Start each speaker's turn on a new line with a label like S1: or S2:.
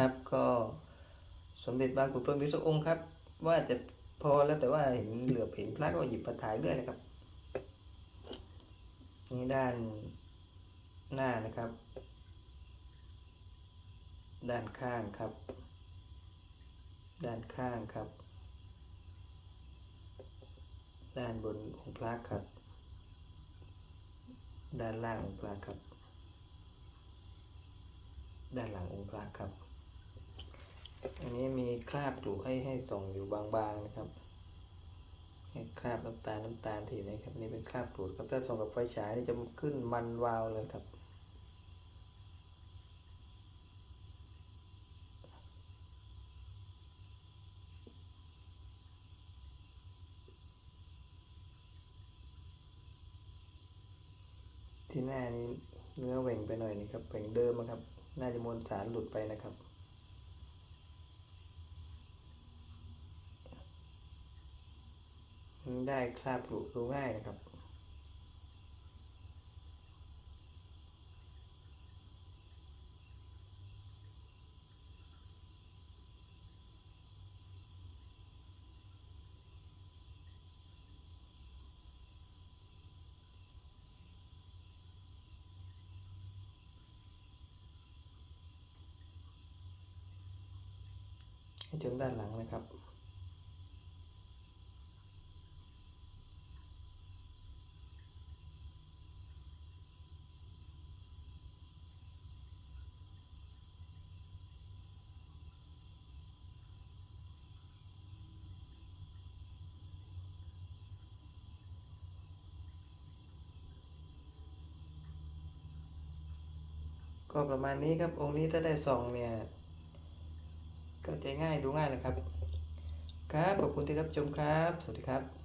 S1: ครับ ก็สมเด็จบางขุนพรหมวิศวองค์ครับ ว่าจะพอแล้วแต่ว่าเห็นเหลือเห็นพระก็หยิบมาถ่ายเรื่อยนะครับนี่ด้านหน้านะครับ ด้านข้างครับ ด้านข้างครับ ด้านบนองค์พระครับ ด้านล่างองค์พระครับ ด้านหลังองค์พระครับ คราบอยู่ให้ให้ส่งอยู่บางๆนะครับให้คราบน้ำตาลน้ำตาลที่นะครับนี่เป็นคราบกรูครับถ้าส่งกับไฟฉายนี่จะขึ้นมันวาวเลยครับที่หน้านี้เนื้อเหว่งไปหน่อยนะครับเหว่งเดิมนะครับ น่าจะมวลสารหลุดไปนะครับ ได้คราบกรุดูง่ายนะครับ ให้จนด้านหลังนะครับ ก็ประมาณนี้ครับองค์นี้ถ้าได้ส่องเนี่ยก็จะง่ายดูง่ายนะครับ ครับขอบคุณที่รับชมครับ สวัสดีครับ